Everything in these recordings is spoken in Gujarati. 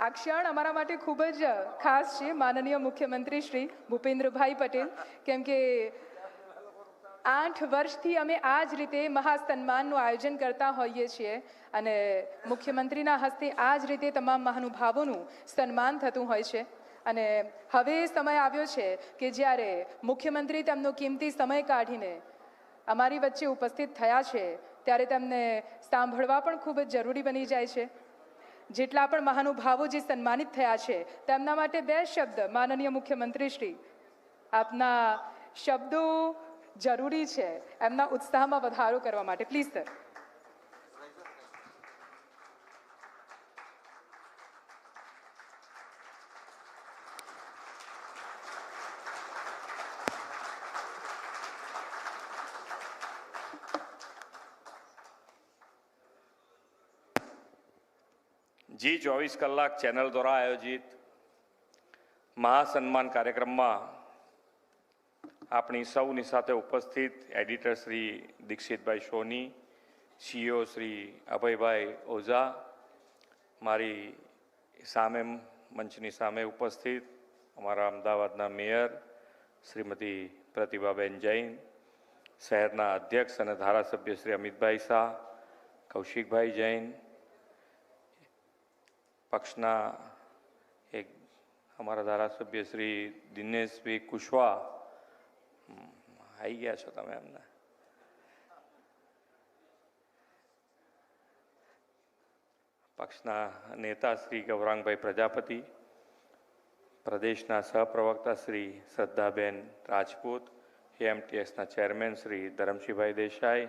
આ ક્ષણ અમારા માટે ખૂબ જ ખાસ છે. માનનીય મુખ્યમંત્રી શ્રી ભૂપેન્દ્રભાઈ પટેલ, કેમ કે આઠ વર્ષથી અમે આ જ રીતે મહાસન્માનનું આયોજન કરતા હોઈએ છીએ અને મુખ્યમંત્રીના હસ્તે આ જ રીતે તમામ મહાનુભાવોનું સન્માન થતું હોય છે. અને હવે સમય આવ્યો છે કે જ્યારે મુખ્યમંત્રી તેમનો કિંમતી સમય કાઢીને અમારી વચ્ચે ઉપસ્થિત થયા છે, ત્યારે તેમને સાંભળવા પણ ખૂબ જ જરૂરી બની જાય છે. જેટલા પણ મહાનુભાવો જે સન્માનિત થયા છે, તેમના માટે બે શબ્દ માનનીય મુખ્યમંત્રી શ્રી. આપના શબ્દો જરૂરી છે, એમના ઉત્સાહમાં વધારો કરવા માટે. પ્લીઝ સર જી ચોવીસ કલાક ચેનલ દ્વારા આયોજિત મહાસન્માન કાર્યક્રમમાં આપણી સૌની સાથે ઉપસ્થિત એડિટર શ્રી દીક્ષિતભાઈ સોની સીઓ શ્રી અભયભાઈ ઓઝા, મારી સામે મંચની સામે ઉપસ્થિત અમારા અમદાવાદના મેયર શ્રીમતી પ્રતિભાબેન જૈન, શહેરના અધ્યક્ષ અને ધારાસભ્ય શ્રી અમિતભાઈ શાહ, કૌશિકભાઈ જૈન પક્ષના એક અમારા ધારાસભ્ય શ્રી દિનેશભાઈ કુશવા. આવી ગયા છો તમે એમને. પક્ષના નેતા શ્રી ગૌરાંગભાઈ પ્રજાપતિ, પ્રદેશના સહપ્રવક્તા શ્રી શ્રદ્ધાબેન રાજપૂત, એમટીએસના ચેરમેન શ્રી ધરમશીભાઈ દેસાઈ,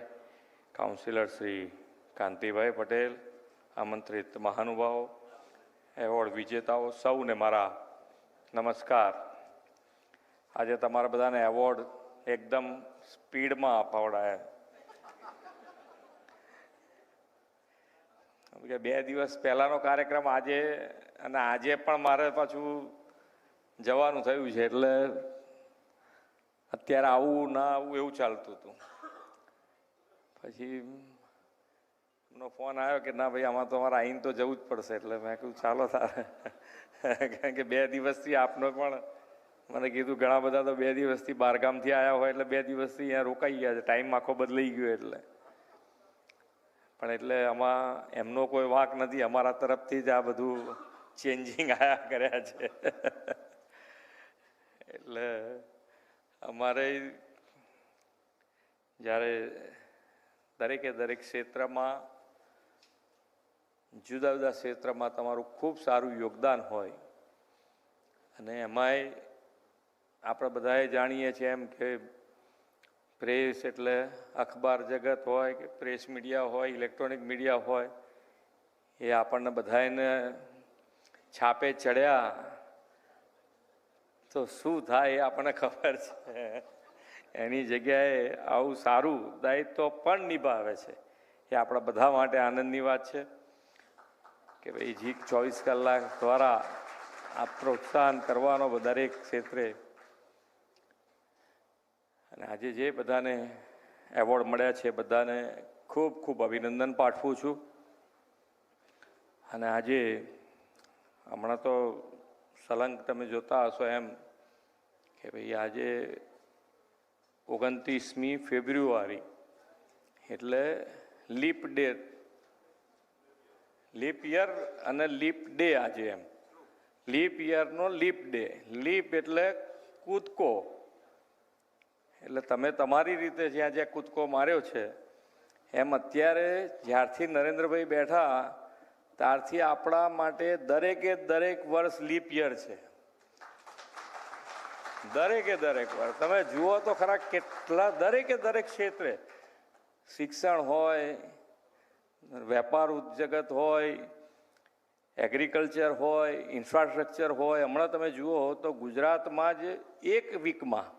કાઉન્સિલર શ્રી કાંતિભાઈ પટેલ, આમંત્રિત મહાનુભાવો એવોર્ડ વિજેતાઓ સૌને મારા નમસ્કાર. આજે તમારા બધાને એવોર્ડ એકદમ સ્પીડમાં અપાવડાયા. બે દિવસ પહેલાનો કાર્યક્રમ આજે અને આજે પણ મારે પાછું જવાનું થયું છે એટલે અત્યારે આવું ના આવું એવું ચાલતું હતું. પછી એમનો ફોન આવ્યો કે ના ભાઈ, આમાં તો અમારે આવીને તો જવું જ પડશે. એટલે મેં કહ્યું ચાલો તારે. કારણ કે બે દિવસથી આપનો પણ મને કીધું, ઘણા બધા તો બે દિવસથી બહારગામથી આવ્યા હોય એટલે બે દિવસથી અહીંયા રોકાઈ ગયા છે. ટાઈમ આખો બદલાઈ ગયો એટલે. પણ એટલે આમાં એમનો કોઈ વાંક નથી. અમારા તરફથી જ આ બધું ચેન્જિંગ આયા કર્યા છે. એટલે અમારે જ્યારે દરેકે દરેક ક્ષેત્રમાં જુદા જુદા ક્ષેત્રમાં તમારું ખૂબ સારું યોગદાન હોય. અને એમાંય આપણે બધાએ જાણીએ છીએ એમ કે પ્રેસ એટલે અખબાર જગત હોય કે પ્રેસ મીડિયા હોય, ઇલેક્ટ્રોનિક મીડિયા હોય, એ આપણને બધાને છાપે ચડ્યા. તો શું થાય એ આપણને ખબર છે. એની જગ્યાએ આવું સારું દાયિત્વ પણ નિભાવે છે. એ આપણા બધા માટે આનંદની વાત છે. કે ભાઈ જીક ચોવીસ કલાક દ્વારા આ પ્રોત્સાહન કરવાનો દરેક ક્ષેત્રે. અને આજે જે બધાને એવોર્ડ મળ્યા છે, બધાને ખૂબ ખૂબ અભિનંદન પાઠવું છું. અને આજે હમણાં તો સલંગ તમે જોતા હશો એમ કે ભાઈ આજે ઓગણત્રીસમી ફેબ્રુઆરી એટલે લીપ ડે લીપ યર અને લીપ ડે આજે એમ. લીપ યરનો લીપ ડે. લીપ એટલે કૂદકો. એટલે તમે તમારી રીતે જ્યાં જ્યાં કૂદકો માર્યો છે, એમ અત્યારે જ્યારથી નરેન્દ્રભાઈ બેઠા, ત્યારથી આપણા માટે દરેકે દરેક વર્ષ લીપ યર છે. દરેકે દરેક વાર તમે જુઓ તો ખરા કેટલા દરેકે દરેક ક્ષેત્રે શિક્ષણ હોય વેપાર જગત હોય એગ્રીકલ્ચર હોય ઇન્ફ્રાસ્ટ્રક્ચર હોય, હમણાં તમે જુઓ તો ગુજરાતમાં જ એક વીકમાં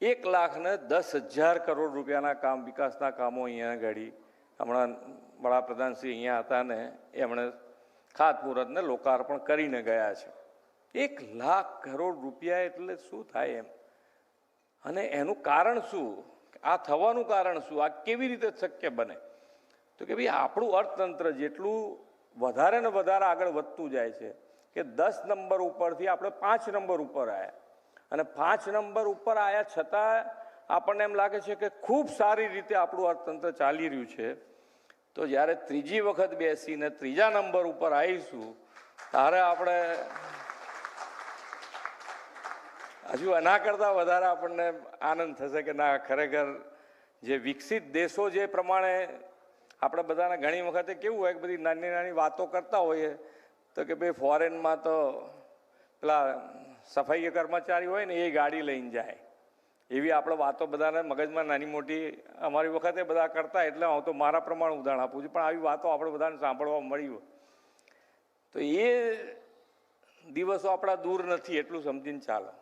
એક લાખને દસ હજાર કરોડ રૂપિયાના કામ, વિકાસના કામો અહીંયા ઘડી. હમણાં વડાપ્રધાન શ્રી અહીંયા હતા ને, એમણે ખાતમુહૂર્તને લોકાર્પણ કરીને ગયા છે. એક લાખ કરોડ રૂપિયા એટલે શું થાય એમ? અને એનું કારણ શું? આ થવાનું કારણ શું? આ કેવી રીતે શક્ય બને? તો કે ભાઈ આપણું અર્થતંત્ર જેટલું વધારે ને વધારે આગળ વધતું જાય છે કે દસ નંબર ઉપરથી આપણે પાંચ નંબર ઉપર આવ્યા અને પાંચ નંબર ઉપર આવ્યા છતાં આપણને એમ લાગે છે કે ખૂબ સારી રીતે આપણું અર્થતંત્ર ચાલી રહ્યું છે. તો જ્યારે ત્રીજી વખત બેસીને ત્રીજા નંબર ઉપર આવીશું ત્યારે આપણે હજુ એના કરતાં વધારે આપણને આનંદ થશે કે ના, ખરેખર જે વિકસિત દેશો જે પ્રમાણે આપણે બધાને ઘણી વખતે કેવું હોય કે બધી નાની નાની વાતો કરતા હોઈએ. તો કે ભાઈ ફોરેનમાં તો પેલા સફાઈ કર્મચારી હોય ને એ ગાડી લઈને જાય. એવી આપણે વાતો બધાને મગજમાં નાની મોટી અમારી વખતે બધા કરતા એટલે હું તો મારા પ્રમાણે ઉદાહરણ આપું છું. પણ આવી વાતો આપણે બધાને સાંભળવા મળી હોય. તો એ દિવસો આપણા દૂર નથી, એટલું સમજીને ચાલો.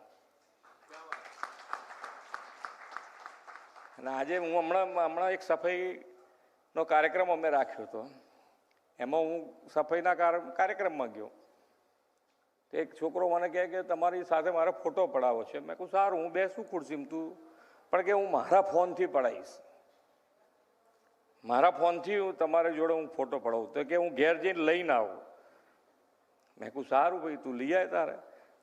અને આજે હું હમણાં હમણાં એક સફાઈનો કાર્યક્રમ અમે રાખ્યો હતો. એમાં હું સફાઈના કાર્યક્રમમાં ગયો. તો એક છોકરો મને કહે કે તમારી સાથે મારે ફોટો પડાવો છે. મેં કહું, સારું, હું બેસું ખુરશીમાં તું. પણ કે હું મારા ફોનથી પડાવીશ. મારા ફોનથી હું તમારી જોડે હું ફોટો પડાવું. તો કે હું ઘેર જઈને લઈને આવું. મેં કહું, સારું ભાઈ, તું લઈ આવે તારે.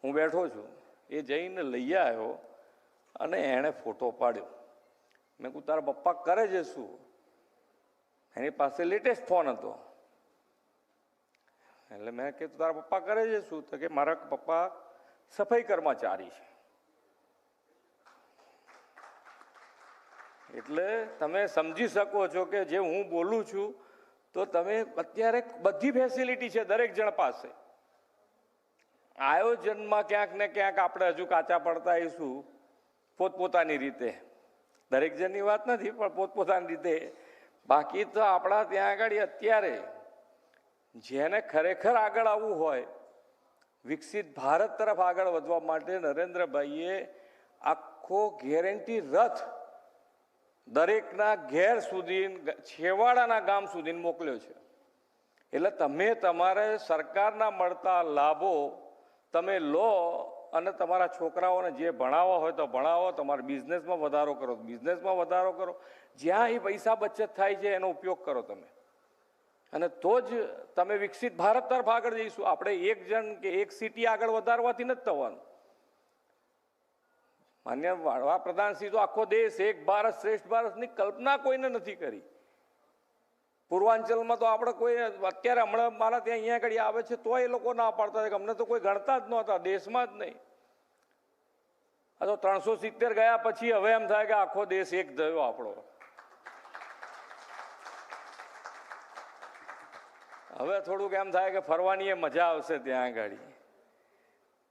હું બેઠો છું. એ જઈને લઈ આવ્યો અને એણે ફોટો પાડ્યો. મેં કહું, તારા પપ્પા કરે છે શું? એની પાસે લેટેસ્ટ ફોન હતો. એટલે મેં કીધું, તારા પપ્પા કરે છે શું? તો કે, મારા પપ્પા સફાઈ કર્મચારી છે. એટલે તમે સમજી શકો છો કે જે હું બોલું છું, તો તમે અત્યારે બધી ફેસિલિટી છે દરેક જણ પાસે. આયોજનમાં ક્યાંક ને ક્યાંક આપણે હજુ કાચા પડતા આવીશું પોતપોતાની રીતે. દરેક જણની વાત નથી, પણ પોતપોતાની રીતે બાકી તો આપણા ત્યાં આગળ અત્યારે જેને ખરેખર આગળ આવવું હોય, વિકસિત ભારત તરફ આગળ વધવા માટે નરેન્દ્રભાઈએ આખો ગેરંટી રથ દરેકના ઘેર સુધી છેવાડાના ગામ સુધી મોકલ્યો છે. એટલે તમે તમારે સરકારના મળતા લાભો તમે લો અને તમારા છોકરાઓને જે ભણાવવા હોય તો ભણાવો, તમારા બિઝનેસમાં વધારો કરો, બિઝનેસમાં વધારો કરો. જ્યાં એ પૈસા બચત થાય છે, એનો ઉપયોગ કરો તમે. અને તો જ તમે વિકસિત ભારત તરફ આગળ જઈશું. આપણે એક જણ કે એક સિટી આગળ વધારવાથી નથી થવાનું. માન્ય વડાપ્રધાનશ્રી તો આખો દેશ, એક ભારત શ્રેષ્ઠ ભારતની કલ્પના કોઈને નથી કરી. પૂર્વાંચલમાં તો આપણે કોઈ અત્યારે હમણાં મારા ત્યાં અહીંયા આગળ આવે છે, તો એ લોકો ના પાડતા કે અમને તો કોઈ ગણતા જ નહોતા, દેશમાં જ નહીં. આ તો ત્રણસો સિત્તેર ગયા પછી હવે એમ થાય કે આખો દેશ એક થયો આપણો. હવે થોડુંક એમ થાય કે ફરવાની એ મજા આવશે ત્યાં આગળ.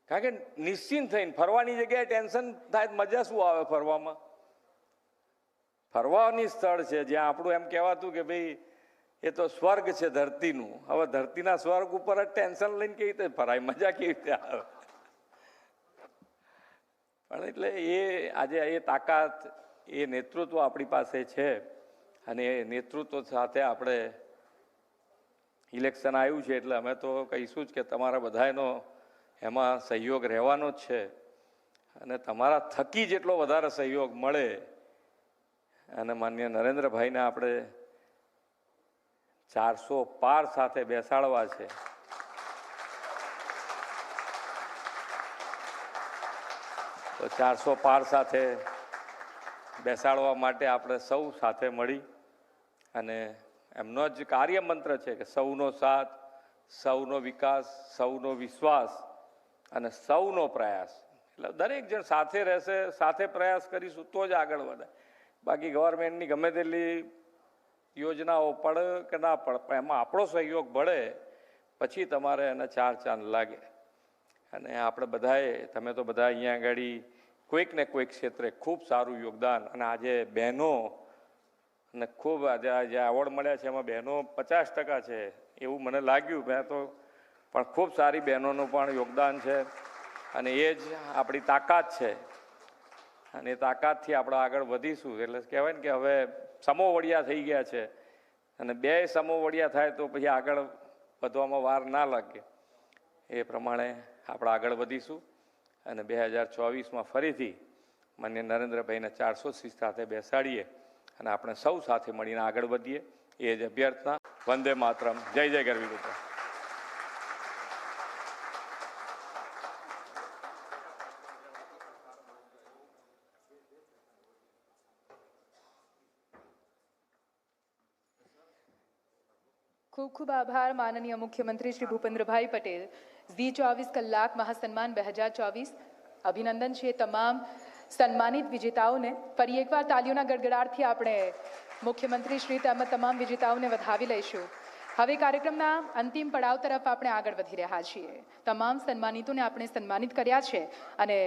કારણ કે નિશ્ચિંત થઈને ફરવાની જગ્યાએ ટેન્શન થાય મજા શું આવે ફરવામાં? ફરવાની સ્થળ છે જ્યાં આપણું એમ કહેવાતું કે ભાઈ એ તો સ્વર્ગ છે ધરતીનું. હવે ધરતીના સ્વર્ગ ઉપર જ ટેન્શન લઈને કેવી રીતે ફરાય? મજા કેવી રીતે આવે? પણ એટલે એ આજે એ તાકાત, એ નેતૃત્વ આપણી પાસે છે અને એ નેતૃત્વ સાથે આપણે ઇલેક્શન આવ્યું છે એટલે અમે તો કહીશું જ કે તમારા બધાનો એમાં સહયોગ રહેવાનો જ છે અને તમારા થકી જેટલો વધારે સહયોગ મળે અને માન્ય નરેન્દ્રભાઈને આપણે ચારસો પાર સાથે બેસાડવા છે. તો ચારસો પાર સાથે બેસાડવા માટે આપણે સૌ સાથે મળી અને એમનો જ કાર્ય મંત્ર છે કે સૌનો સાથ, સૌનો વિકાસ, સૌનો વિશ્વાસ અને સૌનો પ્રયાસ. એટલે દરેક જણ સાથે રહેશે, સાથે પ્રયાસ કરીશું તો જ આગળ વધે. બાકી ગવર્મેન્ટની ગમે તેટલી યોજનાઓ પડે કે ના પડે, પણ એમાં આપણો સહયોગ ભળે પછી તમારે એને ચાર ચાંદ લાગે. અને આપણે બધાએ, તમે તો બધા અહીંયા આગળ કોઈક ને કોઈક ક્ષેત્રે ખૂબ સારું યોગદાન, અને આજે બહેનો, અને ખૂબ આજે જે એવોર્ડ મળ્યા છે, એમાં બહેનો પચાસ ટકા છે, એવું મને લાગ્યું. મેં તો, પણ ખૂબ સારી બહેનોનું પણ યોગદાન છે, અને એ જ આપણી તાકાત છે. અને એ તાકાતથી આપણે આગળ વધીશું. એટલે કહેવાય ને કે હવે સમોવડિયા થઈ ગયા છે. અને બે સમોવડિયા થાય તો પછી આગળ વધવામાં વાર ના લાગે. એ પ્રમાણે આપણે આગળ વધીશું. અને બે હજાર ચોવીસમાં ફરીથી માન્ય નરેન્દ્રભાઈને ચારસો સીટ સાથે બેસાડીએ અને આપણે સૌ સાથે મળીને આગળ વધીએ. એ જ અભ્યર્થના. વંદે માતરમ. જય જય ગરવી ગુજરાત. ખૂબ ખૂબ આભાર, માનનીય મુખ્યમંત્રી શ્રી ભૂપેન્દ્રભાઈ પટેલ. ઝી ચોવીસ કલાક મહાસન્માન બે હજાર ચોવીસ. અભિનંદન છે તમામ સન્માનિત વિજેતાઓને. ફરી એકવાર તાલીઓના ગડગડાટથી આપણે મુખ્યમંત્રી શ્રી તેમજ તમામ વિજેતાઓને વધાવી લઈશું. હવે કાર્યક્રમના અંતિમ પડાવ તરફ આપણે આગળ વધી રહ્યા છીએ. તમામ સન્માનિતોને આપણે સન્માનિત કર્યા છે અને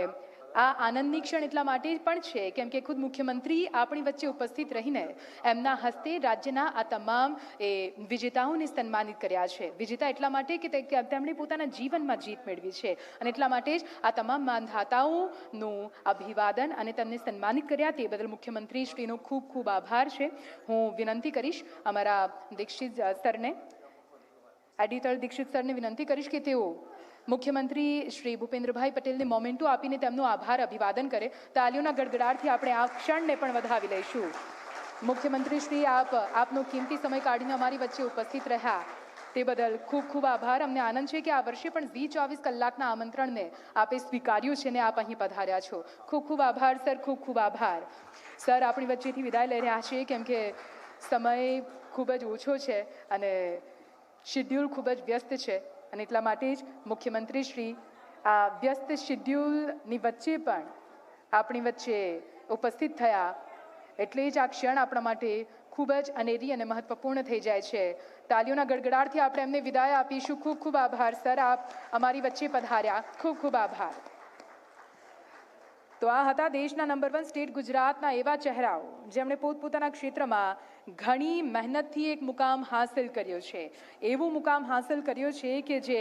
આ આનંદની ક્ષણ એટલા માટે પણ છે, કેમ કે ખુદ મુખ્યમંત્રી આપણી વચ્ચે ઉપસ્થિત રહીને એમના હસ્તે રાજ્યના આ તમામ એ વિજેતાઓને સન્માનિત કર્યા છે. વિજેતા એટલા માટે કે તેમણે પોતાના જીવનમાં જીત મેળવી છે અને એટલા માટે જ આ તમામ માનધાતાઓનું અભિવાદન અને તેમને સન્માનિત કર્યા તે બદલ મુખ્યમંત્રી શ્રીનો ખૂબ ખૂબ આભાર છે. હું વિનંતી કરીશ અમારા દીક્ષિત સરને એડિટર દીક્ષિત સરને વિનંતી કરીશ કે તેઓ મુખ્યમંત્રી શ્રી ભૂપેન્દ્રભાઈ પટેલને મોમેન્ટો આપીને તેમનો આભાર, અભિવાદન કરે. તાલીઓના ગડગડાટથી આપણે આ ક્ષણને પણ વધાવી લઈશું. મુખ્યમંત્રી શ્રી, આપ, આપનો કિંમતી સમય કાઢીને અમારી વચ્ચે ઉપસ્થિત રહ્યા. તે બદલ ખૂબ ખૂબ આભાર. અમને આનંદ છે કે આ વર્ષે પણ વી ચોવીસ કલાકના આમંત્રણને આપે સ્વીકાર્યું છે ને આપ અહીં પધાર્યા છો. ખૂબ ખૂબ આભાર, સર. ખૂબ ખૂબ આભાર. સર, આપણી વચ્ચેથી વિદાય લઈ રહ્યા છીએ કેમ કે સમય ખૂબ જ ઓછો છે અને શિડ્યુલ ખૂબ જ વ્યસ્ત છે. અને એટલા માટે જ મુખ્યમંત્રી શ્રી, આ વ્યસ્ત શિડ્યુલની વચ્ચે પણ આપણી વચ્ચે ઉપસ્થિત થયા. એટલે જ આ ક્ષણ આપણા માટે ખૂબ જ અનેરી અને મહત્વપૂર્ણ થઈ જાય છે. તાલીઓના ગડગડાટથી આપણે એમને વિદાય આપીશું. ખૂબ ખૂબ આભાર, સર. આપ અમારી વચ્ચે પધાર્યા. ખૂબ ખૂબ આભાર. તો આ હતા દેશના નંબર વન સ્ટેટ ગુજરાતના એવા ચહેરાઓ જેમણે પોતપોતાના ક્ષેત્રમાં ઘણી મહેનતથી એક મુકામ હાંસલ કર્યો છે. એવું મુકામ હાંસલ કર્યો છે કે જે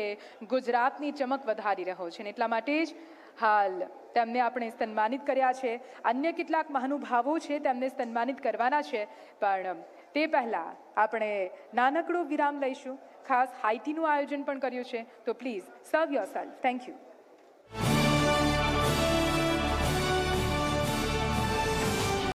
ગુજરાતની ચમક વધારી રહ્યો છે અને એટલા માટે જ હાલ તેમને આપણે સન્માનિત કર્યા છે. અન્ય કેટલાક મહાનુભાવો છે તેમને સન્માનિત કરવાના છે, પણ તે પહેલાં આપણે નાનકડો વિરામ લઈશું. ખાસ હાઇટીનું આયોજન પણ કર્યું છે. તો પ્લીઝ સર્વ યોર સેલ્ફ થેન્ક યુ